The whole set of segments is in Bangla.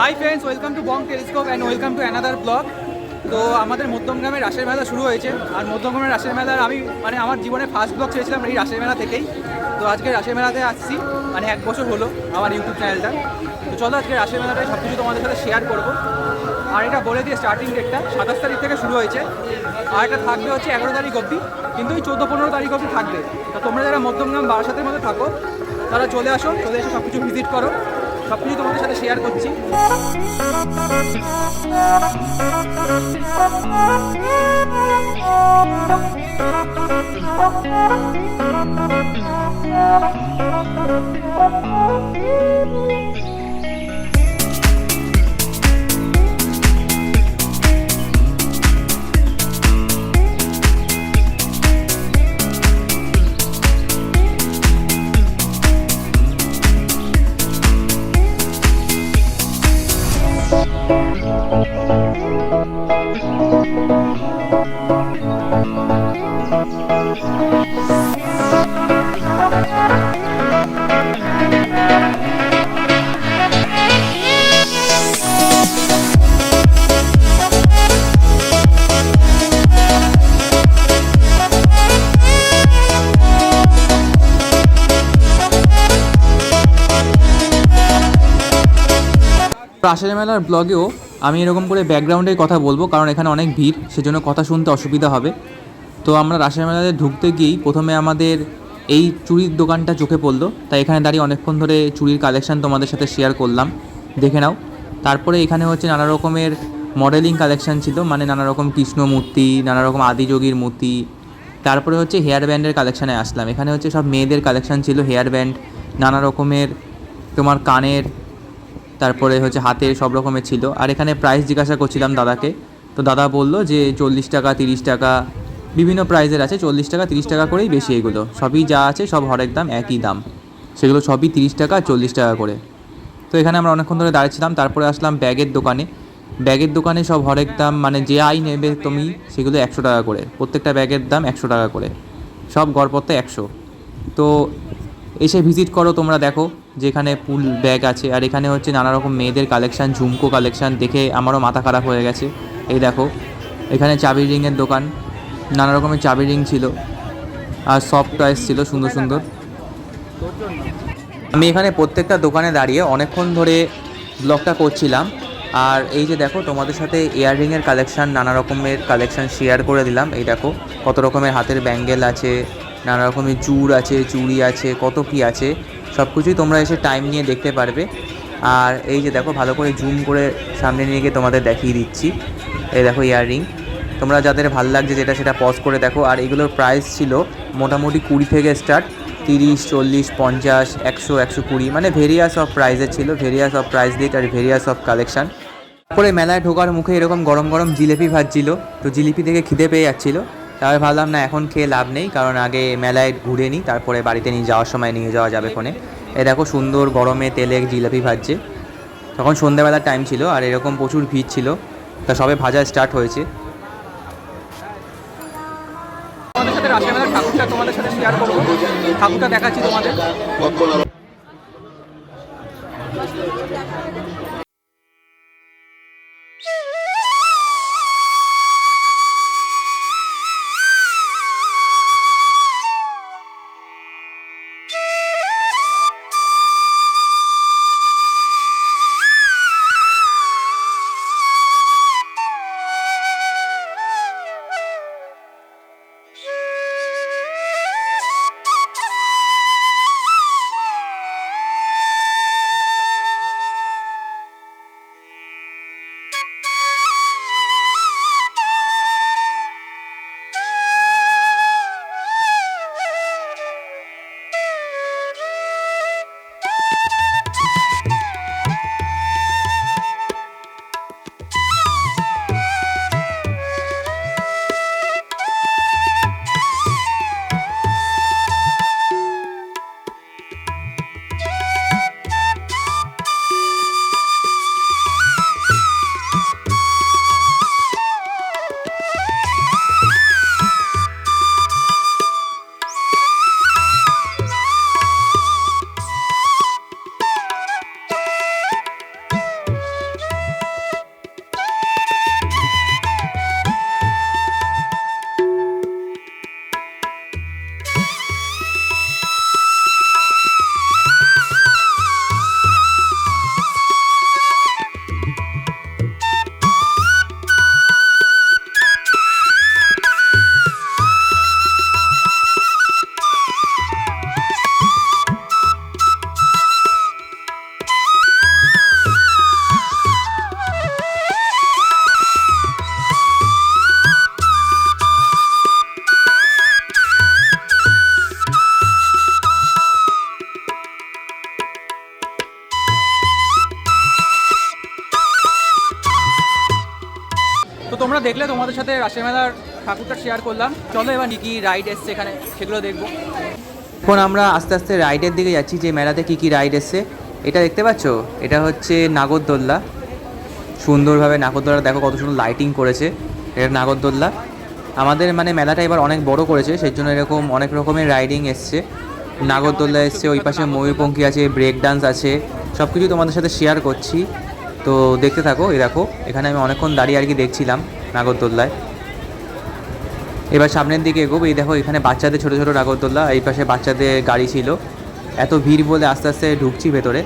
Hi friends welcome to Bong telescope and welcome to another blog তো আমাদের মধ্যমগ্রামে রাসের মেলা শুরু হয়েছে। আর মধ্যমগ্রামের রাসের মেলার আমি মানে আমার জীবনে ফার্স্ট ব্লগ ছেড়েছিলাম এই রাসের মেলা থেকেই। তো আজকে রাসের মেলাতে আসছি মানে এক বছর হলো আমার ইউটিউব চ্যানেলটা তো চলো আজকে রাসের মেলাটায় সব কিছু তোমাদের সাথে শেয়ার করব। আর এটা বলে দিয়ে স্টার্টিং ডেটটা সাতাশ তারিখ থেকে শুরু হয়েছে। আর এটা থাকবে হচ্ছে এগারো তারিখ অবধি, কিন্তু ওই চোদ্দ পনেরো তারিখ অবধি থাকবে। তো তোমরা যারা মধ্যমগ্রাম বারাসাতের মধ্যে থাকো, তারা চলে আসো, চলে এসে সব কিছু ভিজিট করো। সব কিছু তোমাদের সাথে শেয়ার করছি। রাসের মেলার ব্লগেও আমি এরকম করে ব্যাকগ্রাউন্ডের কথা বলব, কারণ এখানে অনেক ভিড়, সেজন্য কথা শুনতে অসুবিধা হবে। তো আমরা রাসের মেলাতে ঢুকতে গিয়েই প্রথমে আমাদের এই চুড়ির দোকানটা চোখে পড়ল। তাই এখানে দাঁড়িয়ে অনেকক্ষণ ধরে চুড়ির কালেকশান তোমাদের সাথে শেয়ার করলাম। দেখে নাও। তারপরে এখানে হচ্ছে নানা রকমের মডেলিং কালেকশান ছিল মানে নানা রকম কৃষ্ণ মূর্তি, নানা রকম আদিযোগীর মূর্তি। তারপরে হচ্ছে হেয়ার ব্যান্ডের কালেকশানে আসলাম। এখানে হচ্ছে সব মেয়েদের কালেকশান ছিল হেয়ার ব্যান্ড নানা রকমের তোমার কানের তারপরে হচ্ছে হাতের সব রকমের ছিল। আর এখানে প্রাইস জিজ্ঞাসা করছিলাম দাদাকে। তো দাদা বলল যে, চল্লিশ টাকা, তিরিশ টাকা, বিভিন্ন প্রাইজের আছে, চল্লিশ টাকা, তিরিশ টাকা করেই বেশি এগুলো। সবই যা আছে, সব হরেক দাম, একই দাম। সেগুলো সবই তিরিশ টাকা, চল্লিশ টাকা করে। তো এখানে আমরা অনেকক্ষণ ধরে দাঁড়িয়েছিলাম, তারপরে আসলাম ব্যাগের দোকানে। ব্যাগের দোকানে সব হরেক দাম মানে যে আই নেবে তুমি, সেগুলো একশো টাকা করে। প্রত্যেকটা ব্যাগের দাম একশো টাকা করে। সব গড়পত্তে একশো। তো এসে ভিজিট করো তোমরা, দেখো। যেখানে পুল ব্যাগ আছে আর এখানে হচ্ছে নানা রকম মেয়েদের কালেকশান, ঝুমকো কালেকশান দেখে আমারও মাথা খারাপ হয়ে গেছে। এই দেখো, এখানে চাবি রিংয়ের দোকান নানা রকমের চাবি রিং ছিল আর সফট টয়েস ছিল সুন্দর সুন্দর। আমি এখানে প্রত্যেকটা দোকানে দাঁড়িয়ে অনেকক্ষণ ধরে ব্লগটা করছিলাম আর এই যে দেখো, তোমাদের সাথে ইয়াররিংয়ের কালেকশান নানা রকমের কালেকশান শেয়ার করে দিলাম। এই দেখো, কত রকমের হাতের ব্যাঙ্গেল আছে নানা রকমের চুর আছে, চুড়ি আছে, কত কি আছে। সব কিছুই তোমরা এসে টাইম নিয়ে দেখতে পারবে। আর এই যে দেখো, ভালো করে জুম করে সামনে নিয়ে গিয়ে তোমাদের দেখিয়ে দিচ্ছি। এই দেখো ইয়াররিং তোমরা যাদের ভালো লাগছে যেটা, সেটা পজ করে দেখো। আর এগুলোর প্রাইস ছিল মোটামুটি কুড়ি থেকে স্টার্ট তিরিশ, চল্লিশ, পঞ্চাশ, একশো একশো কুড়ি। মানে ভেরিয়াস অফ প্রাইজের ছিল ভেরিয়াস অফ প্রাইস ডিট আর ভেরিয়াস অফ কালেকশান তারপরে মেলায় ঢোকার মুখে এরকম গরম গরম জিলেপি ভাজছিল। তো জিলিপি থেকে খিদে পেয়ে যাচ্ছিল। তাই ভাবলাম না এখন খেয়ে লাভ নেই কারণ আগে মেলায় ঘুরে নিই তারপরে বাড়িতে নিয়ে যাওয়ার সময় নিয়ে যাওয়া যাবে ফোনে। এ দেখো সুন্দর গরমে তেলে জিলাপি ভাজছে। তখন সন্ধ্যাবেলার টাইম ছিল আর এরকম প্রচুর ভিড় ছিল তা সবে ভাজা স্টার্ট হয়েছে। আমাদের সাথে রাশের ঠাকুরটা তোমাদের সাথে শেয়ার করব। ঠাকুরটা দেখাচ্ছি তোমাদের। দেখলে তোমাদের সাথে রাসের মেলার ঠাকুরটা শেয়ার করলাম। চলো এবার কী রাইড এসছে এখানে, সেগুলো দেখব। এখন আমরা আস্তে আস্তে রাইডের দিকে যাচ্ছি, যে মেলাতে কী কী রাইড এসছে। এটা দেখতে পাচ্ছ? এটা হচ্ছে নাগরদোল্লা। সুন্দরভাবে নাগরদোল্লা দেখো কত সুন্দর লাইটিং করেছে। এটা নাগরদোল্লা। আমাদের মানে মেলাটা এবার অনেক বড় করেছে সেই জন্য এরকম অনেক রকমের রাইডিং এসছে। নাগরদোল্লা এসছে, ওই পাশে ময়ূরপঙ্খী আছে ব্রেক ডান্স আছে সব কিছু তোমাদের সাথে শেয়ার করছি। তো দেখতে থাকো, এই দেখো, এখানে আমি অনেকক্ষণ দাঁড়িয়ে আর কি দেখছিলাম নাগরদোল্লায়। এবার সামনের দিকে এগোবো, এই দেখো, এখানে বাচ্চাদের ছোটো ছোটো নাগরদোল্লা, এই পাশে বাচ্চাদের গাড়ি ছিল। এত ভিড় বলে আস্তে আস্তে ঢুকছি ভেতরে,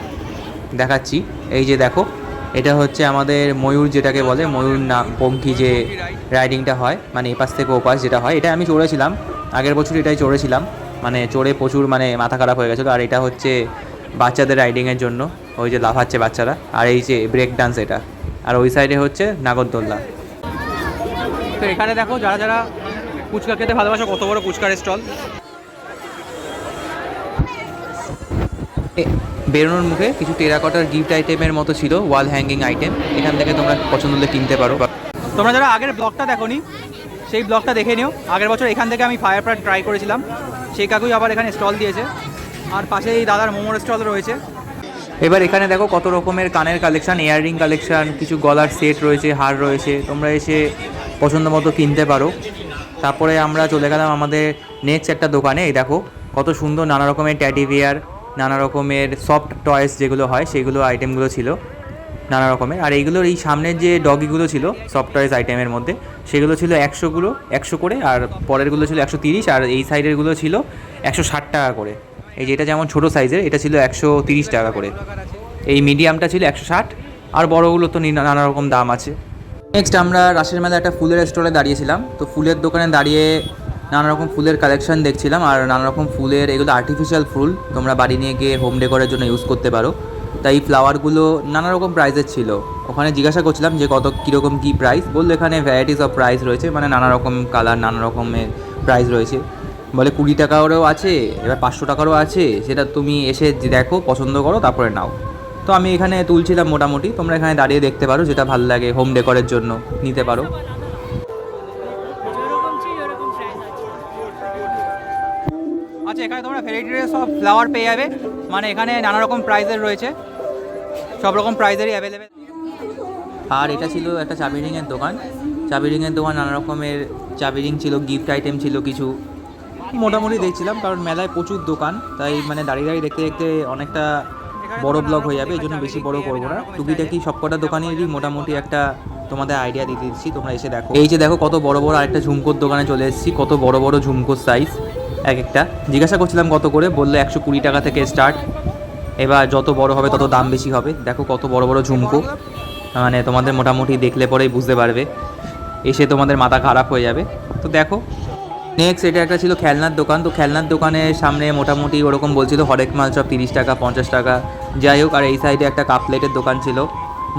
দেখাচ্ছি। এই যে দেখো, এটা হচ্ছে আমাদের ময়ূর যেটাকে বলে, ময়ূর না পঙ্খী যে রাইডিংটা হয় মানে এপাশ থেকে ওপাশ যেটা হয়, এটা আমি চড়েছিলাম। আগের বছর এটাই চড়েছিলাম মানে চড়ে প্রচুর মানে মাথা খারাপ হয়ে গেছিল, আর এটা হচ্ছে বাচ্চাদের রাইডিংয়ের জন্য। ওই যে লাফাচ্ছে বাচ্চারা আর এই যে ব্রেক ডান্স এটা। আর ওই সাইডে হচ্ছে নাগরদোল্লা। তো এখানে দেখো যারা যারা ফুচকা খেতে ভালোবাসো কত বড় ফুচকার স্টল। বেরোনোর মুখে কিছু টেরাকটার গিফট আইটেমের মতো ছিল ওয়াল হ্যাঙ্গিং আইটেম এখান থেকে তোমরা পছন্দ হলে কিনতে পারো তোমরা যারা আগের ব্লগটা দেখোনি সেই ব্লগটা দেখে নিও। আগের বছর এখান থেকে আমি ফায়ার প্রাট ট্রাই করেছিলাম। সেই কাকুই আবার এখানে স্টল দিয়েছে। আর পাশে এই দাদার মোমোর স্টল রয়েছে। এবার এখানে দেখো কত রকমের কানের কালেকশান ইয়াররিং কালেকশান কিছু গলার সেট রয়েছে, হার রয়েছে। তোমরা এসে পছন্দ মতো কিনতে পারো। তারপরে আমরা চলে গেলাম আমাদের নেক্সট একটা দোকানে। এই দেখো, কত সুন্দর নানা রকমের ট্যাডি বিয়ার নানা রকমের সফট টয়েস যেগুলো হয়, সেগুলো আইটেমগুলো ছিল, নানা রকমের। আর এইগুলোর এই সামনের যে ডগিগুলো ছিল সফট টয়েস আইটেমের মধ্যে, সেগুলো ছিল একশোগুলো একশো করে, আর পরেরগুলো ছিল একশো তিরিশ, আর এই সাইডেরগুলো ছিল একশো ষাট টাকা করে। এই যে এটা যেমন ছোটো সাইজের, এটা ছিল একশো তিরিশ টাকা করে। এই মিডিয়ামটা ছিল একশো ষাট, আর বড়গুলো তো নানা রকম দাম আছে। নেক্সট আমরা রাসের মেলা একটা ফুলের স্টলে দাঁড়িয়েছিলাম। তো ফুলের দোকানে দাঁড়িয়ে নানা রকম ফুলের কালেকশন দেখছিলাম, আর নানা রকম ফুলের এগুলো আর্টিফিশিয়াল ফুল, তোমরা বাড়ি নিয়ে গিয়ে হোম ডেকোরের জন্য ইউজ করতে পারো। তাই এই ফ্লাওয়ারগুলো নানা রকম প্রাইসের ছিল। ওখানে জিজ্ঞাসা করছিলাম যে কত, কীরকম কী প্রাইস বলল এখানে ভ্যারাইটিস অফ প্রাইস রয়েছে মানে নানা রকম কালার নানা রকমের প্রাইস রয়েছে। বলে কুড়ি টাকারও আছে, এবার পাঁচশো টাকারও আছে, সেটা তুমি এসে দেখো, পছন্দ করো, তারপরে নাও। তো আমি এখানে তুলছিলাম মোটামুটি, তোমরা এখানে দাঁড়িয়ে দেখতে পারো যেটা ভালো লাগে হোম ডেকোরের জন্য, নিতে পারো। আচ্ছা এখানে তোমরা ভ্যারাইটির সব ফ্লাওয়ার পেয়ে যাবে মানে এখানে নানা রকম প্রাইজের রয়েছে, সব রকম প্রাইজেরই অ্যাভেলেবেল আর এটা ছিল একটা চাবি রিংয়ের দোকান, চাবি রিংয়ের দোকান নানা রকমের চাবি রিং ছিল গিফট আইটেম ছিল কিছু। মোটামুটি দেখছিলাম, কারণ মেলায় প্রচুর দোকান, তাই মানে দাঁড়িয়ে দাঁড়িয়ে দেখতে দেখতে অনেকটা বড় ব্লগ হয়ে যাবে, এই জন্য বেশি বড় করব না। টুকিটাকি সবকটা দোকানেরই মোটামুটি একটা তোমাদের আইডিয়া দিয়ে দিচ্ছি, তোমরা এসে দেখো। এই যে দেখো কত বড় বড় আরেকটা ঝুমকোর দোকানে চলে এসেছি, কত বড় বড় ঝুমকোর সাইজ এক একটা। জিজ্ঞাসা করছিলাম কত করে, বলল একশো কুড়ি টাকা থেকে স্টার্ট এবার যত বড় হবে তত দাম বেশি হবে। দেখো কত বড় বড় ঝুমকো। মানে তোমাদের মোটামুটি দেখলে পরেই বুঝতে পারবে। এসে তোমাদের মাথা খারাপ হয়ে যাবে। তো দেখো নেক্সট এটা একটা ছিল খেলনার দোকান। তো খেলনার দোকানের সামনে মোটামুটি ওরকম বলছিল হরেক মাল সব তিরিশ টাকা, পঞ্চাশ টাকা। যাই হোক, আর এই সাইডে একটা কাপ প্লেটের দোকান ছিল।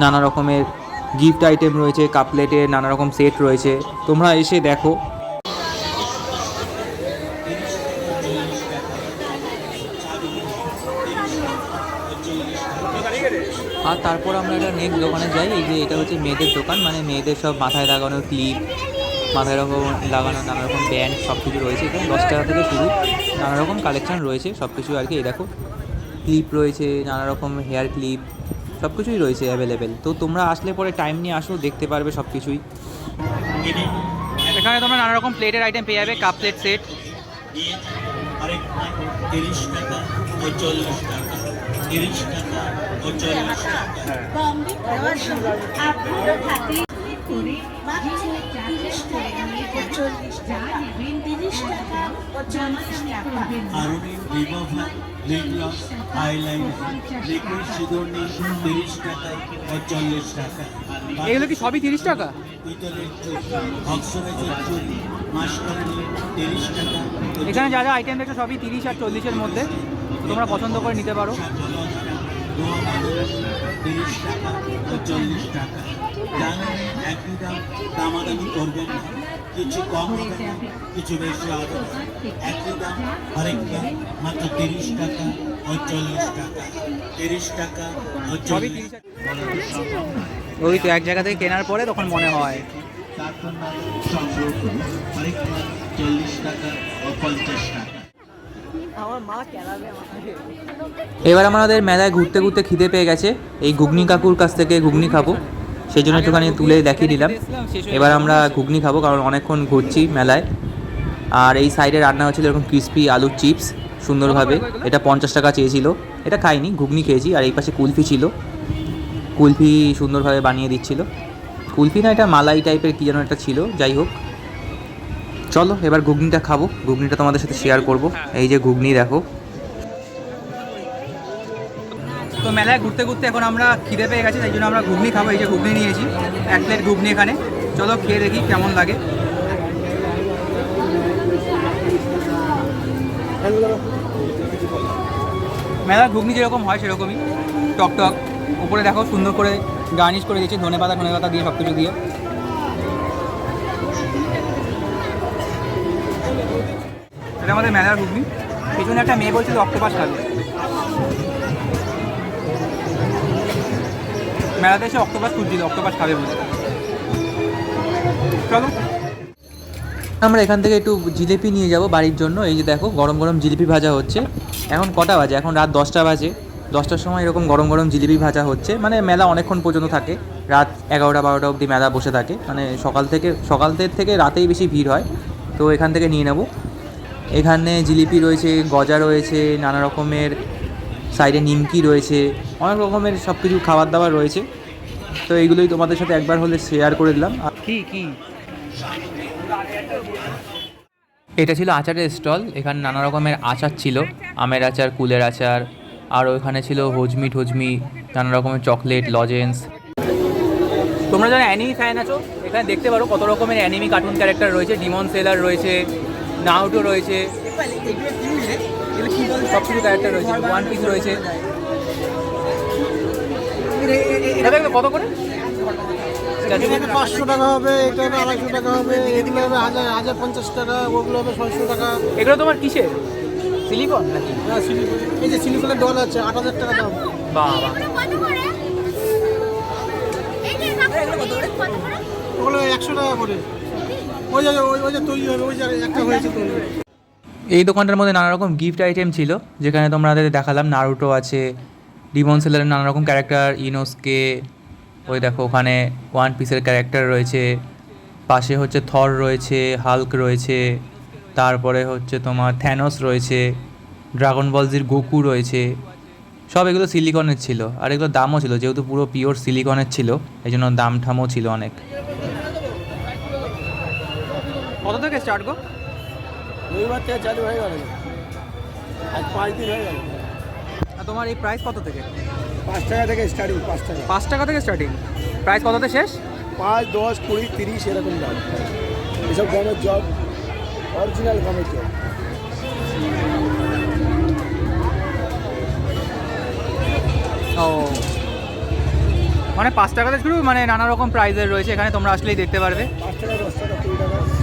নানা রকমের গিফট আইটেম রয়েছে কাপ প্লেটের নানা রকম সেট রয়েছে। তোমরা এসে দেখো। আর তারপর আমরা একটা নেক্সট দোকানে যাই। এই যে এটা হচ্ছে মেয়েদের দোকান। মানে মেয়েদের সব মাথায় লাগানোর ক্লিপ মাথায় রকম লাগানো নানা রকম ব্যান্ড সব কিছু রয়েছে। এখানে দশ টাকা থেকে শুরু। নানা রকম কালেকশন রয়েছে সব কিছু আর কি। এই দেখো ক্লিপ রয়েছে নানা রকম হেয়ার ক্লিপ সব কিছুই রয়েছে অ্যাভেলেবেল তো তোমরা আসলে পরে টাইম নিয়ে আসো দেখতে পারবে সব কিছুই এখানে তোমরা নানা রকম প্লেটের আইটেম পেয়ে যাবে কাপ প্লেট সেট টাকা টাকা তিরিশ টাকা করে তিরিশ টাকা টাকা আরুণির আইলাইনার লিকুইড তিরিশ টাকা টাকা এগুলো কি সবই তিরিশ টাকা? পিতলের চুরি অক্সরেজের চুরি মাস্টার তিরিশ টাকা। এখানে যা যা আইটেম দেখছ সবই তিরিশ আর চল্লিশের মধ্যে। তোমরা পছন্দ করে নিতে পারো। তিরিশ টাকা চল্লিশ টাকা। জানেন একই দাম দামাদামি করবেন না। কিছু কম হবে না কিছু বেশি হবে না। একই দাম আরেক দাম মাত্র তিরিশ টাকা ও চল্লিশ টাকা। তিরিশ টাকা ও চল্লিশ ওই তো এক জায়গা থেকে কেনার পরে তখন মনে হয়। কার্টুন সংগ্রহ করুন হরেক মাল চল্লিশ টাকা ও পঞ্চাশ টাকা। আমার মা কেলাবে আমাকে। এবার আমাদের মেলায় ঘুরতে ঘুরতে খিদে পেয়ে গেছে। এই ঘুগনি কাকুর কাছ থেকে ঘুগনি খাব। সেই জন্য একটুখানি তুলে দেখিয়ে দিলাম। এবার আমরা ঘুগনি খাব, কারণ অনেকক্ষণ ঘুরছি মেলায়। আর এই সাইডে রান্না হচ্ছিল এরকম ক্রিস্পি আলুর চিপস সুন্দরভাবে। এটা পঞ্চাশ টাকা চেয়েছিল। এটা খাইনি, ঘুগনি খেয়েছি। আর এই পাশে কুলফি ছিল। কুলফি সুন্দরভাবে বানিয়ে দিচ্ছিল। কুলফি না, এটা মালাই টাইপের কী যেন একটা ছিল। যাই হোক। চলো, এবার ঘুগনিটা খাব। ঘুগনিটা তোমাদের সাথে শেয়ার করব। এই যে ঘুগনি, দেখো। তো মেলায় ঘুরতে ঘুরতে এখন আমরা খিদে পেয়ে গেছি, তাই জন্য আমরা ঘুগনি খাব, এই যে ঘুগনি নিয়েছি, এক প্লেট ঘুগনি এখানে। চলো খেয়ে দেখি কেমন লাগে। মেলার ঘুগনি যেরকম হয় সেরকমই, টক টক। উপরে দেখো সুন্দর করে গার্নিশ করে দিয়েছি, ধনে পাতা ধনে পাতা দিয়ে সব কিছু দিয়ে। এটা আমাদের মেলার ঘুগনি। পিছনে একটা মেয়ে বলছিল, অক্টোপাস খাবে। মেলাতে এসে অক্টোপাস খুঁজছিল অক্টোপাস খাবে বলে। চলো। আমরা এখান থেকে একটু জিলিপি নিয়ে যাব বাড়ির জন্য। এই যে দেখো, গরম গরম জিলিপি ভাজা হচ্ছে। এখন কটা বাজে? এখন রাত দশটা বাজে। দশটার সময় এরকম গরম গরম জিলিপি ভাজা হচ্ছে। মানে মেলা অনেকক্ষণ পর্যন্ত থাকে। রাত এগারোটা বারোটা অবধি মেলা বসে থাকে। মানে সকাল থেকে সকালদের থেকে রাতেই বেশি ভিড় হয়। তো এখান থেকে নিয়ে নেব। এখানে জিলিপি রয়েছে, গজা রয়েছে, নানা রকমের সাইডে নিমকি রয়েছে অনেক রকমের সব কিছু খাবার দাবার রয়েছে। তো এইগুলোই তোমাদের সাথে একবার হলে শেয়ার করে দিলাম। কি কি? এটা ছিল আচারের স্টল এখানে নানা রকমের আচার ছিল আমের আচার কুলের আচার আর ওখানে ছিল হজমি ঠজমি নানা রকমের চকলেট লজেন্স। তোমরা যারা অ্যানিমি ফ্যান আছো এখানে দেখতে পারো কত রকমের অ্যানিমি কার্টুন ক্যারেক্টার রয়েছে ডিমন সেলার রয়েছে নাউটো রয়েছে। সব কিছু ক্যারেক্টার রয়েছে ওয়ান পিস রয়েছে। এটা দেখবে কত করে? পাঁচশো টাকা হবে এটা হবে আড়াইশো টাকা হবে এগুলো হবে হাজার হাজার পঞ্চাশ টাকা ওগুলো হবে ছয়শো টাকা। এগুলো তোমার কিসের? সিলিকন নাকি? হ্যাঁ, সিলিকন এই যে সিলিকনের ডল আছে আট হাজার টাকা দাম। করে ওগুলো একশো টাকা করে। ওই যে ওই ওই যে তৈরি হবে ওই যে একটা হয়েছে তৈরি। এই দোকানটার মধ্যে নানা রকম গিফট আইটেম ছিল, যেখানে তোমাদের দেখালাম নারুটো আছে ডিমন সেলারের নানা রকম ক্যারেক্টার ইনোসকে ওই দেখো ওখানে ওয়ান পিসের ক্যারেক্টার রয়েছে, পাশে হচ্ছে থর রয়েছে হাল্ক রয়েছে, তারপরে হচ্ছে তোমার থ্যানোস রয়েছে ড্রাগন বলজির গোকু রয়েছে, সব এগুলো সিলিকনের ছিল, আর এগুলো দামও ছিল, যেহেতু পুরো পিওর সিলিকনের ছিল, এই জন্য দাম ঠামও ছিল অনেক। কত থেকে স্টার্ট গো? রবিবার থেকে চালু হয়ে গেল। আজ পাঁচ দিন হয়ে গেল। আর তোমার এই প্রাইস কত থেকে? পাঁচ টাকা থেকে স্টার্টিং পাঁচ টাকা। পাঁচ টাকা থেকে স্টার্টিং প্রাইস কততে শেষ? পাঁচ দশ কুড়ি তিরিশ এরকম দাম। এসব গমের জব অরিজিনাল গমের জব ও। মানে পাঁচ টাকাতে শুরু মানে নানা রকম প্রাইজের রয়েছে এখানে তোমরা আসলেই দেখতে পারবে। পাঁচ টাকা দশ টাকা টাকা।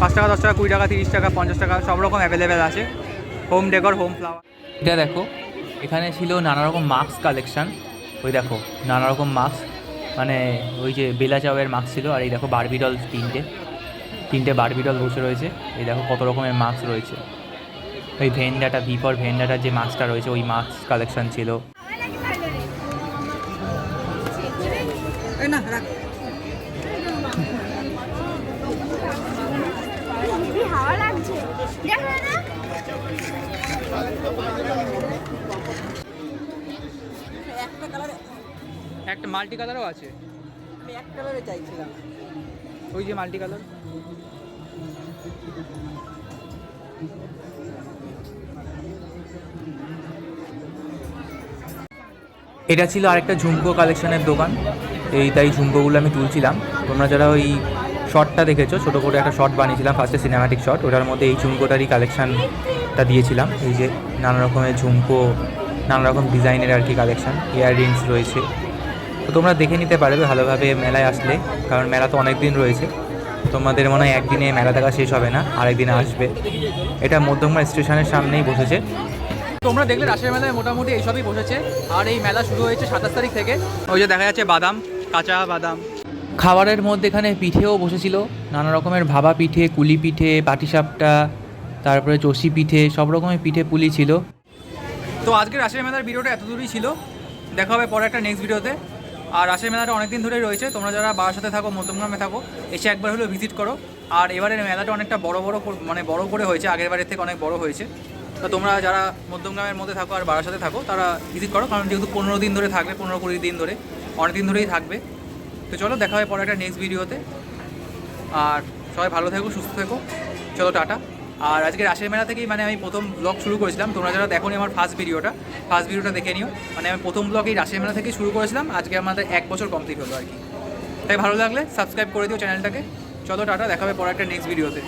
পাঁচ টাকা, দশ টাকা, কুড়ি টাকা, তিরিশ টাকা, পঞ্চাশ টাকা, সব রকম অ্যাভেলেবেল আছে। হোম ডেকর হোম ফ্লাওয়ার এটা দেখো, এখানে ছিল নানা রকম মাস্ক কালেকশান ওই দেখো, নানা রকম মাস্ক মানে ওই যে বেলা চাওয়ের মাস্ক ছিল, আর এই দেখো বারবিডল তিনটে। তিনটে বারবিডল বসে রয়েছে। এই দেখো কত রকমের মাস্ক রয়েছে। ওই ভেন্ডাটা ফর ভেন্ডাটার যে মাস্কটা রয়েছে, ওই মাস্ক কালেকশান ছিল। একটা মাল্টি কালারও আছে। আমি এক কালারে চাইছিলাম। ওই যে মাল্টি কালার। এটা ছিল আরেকটা ঝুমকো কালেকশনের দোকান। এই তাই ঝুমকোগুলো আমি তুলছিলাম। তোমরা যারা ওই শর্টটা দেখেছ ছোটো করে একটা শর্ট বানিয়েছিলাম ফার্স্টে সিনেমাটিক শর্ট ওটার মধ্যে এই ঝুমকোটারই কালেকশানটা দিয়েছিলাম। এই যে নানা রকমের ঝুমকো নানা রকম ডিজাইনের আর কি কালেকশান ইয়াররিংস রয়েছে। তো তোমরা দেখে নিতে পারবে ভালোভাবে মেলায় আসলে কারণ মেলা তো অনেক দিন রয়েছে। তোমাদের মনে হয় একদিনে মেলা দেখা শেষ হবে না আরেকদিনে আসবে। এটা মধ্যমগ্রাম স্টেশনের সামনেই বসেছে। তোমরা দেখলে রাসের মেলায় মোটামুটি এইসবই বসেছে। আর এই মেলা শুরু হয়েছে সাতাশ তারিখ থেকে। ওই যে দেখা যাচ্ছে বাদাম কাঁচা বাদাম। খাবারের মধ্যে এখানে পিঠেও বসেছিল। নানা রকমের ভাবা পিঠে কুলি পিঠে পাটিসাপটা তারপরে চষি পিঠে সব রকমের পিঠে পুলি ছিল। তো আজকে রাজশাহী মেলার ভিডিওটা এত দূরই ছিল। দেখা হবে পরে একটা নেক্সট ভিডিওতে আর রাজশাহী মেলাটা অনেকদিন ধরেই রয়েছে। তোমরা যারা বারাসাতে থাকো, মধ্যমগ্রামে থাকো, এসে একবার হলেও ভিজিট করো। আর এবারের মেলাটা অনেকটা বড় বড় মানে বড় করে হয়েছে, আগের বারের থেকে অনেক বড় হয়েছে। তো তোমরা যারা মধ্যমগ্রামের মধ্যে থাকো আর বারাসাতে থাকো, তারা ভিজিট করো, কারণ যেহেতু পনেরো দিন ধরে থাকবে, পনেরো কুড়ি দিন ধরে অনেক দিন ধরেই থাকবে। তো চলো, দেখা হয় পরে একটা নেক্সট ভিডিওতে আর সবাই ভালো থেকো, সুস্থ থেকো। চলো, টাটা। আর আজকে রাশের মেলা থেকেই মানে আমি প্রথম ব্লগ শুরু করেছিলাম। তোমরা যারা দেখো আমার ফার্স্ট ভিডিওটা ফার্স্ট ভিডিওটা দেখে নিও। মানে আমি প্রথম ব্লগ এই রাশের মেলা থেকেই শুরু করেছিলাম। আজকে আমাদের এক বছর কমপ্লিট হলো আর কি। তাই ভালো লাগলে সাবস্ক্রাইব করে দিও চ্যানেলটাকে। চলো টাটা, দেখাবে পরে একটা নেক্সট ভিডিওতে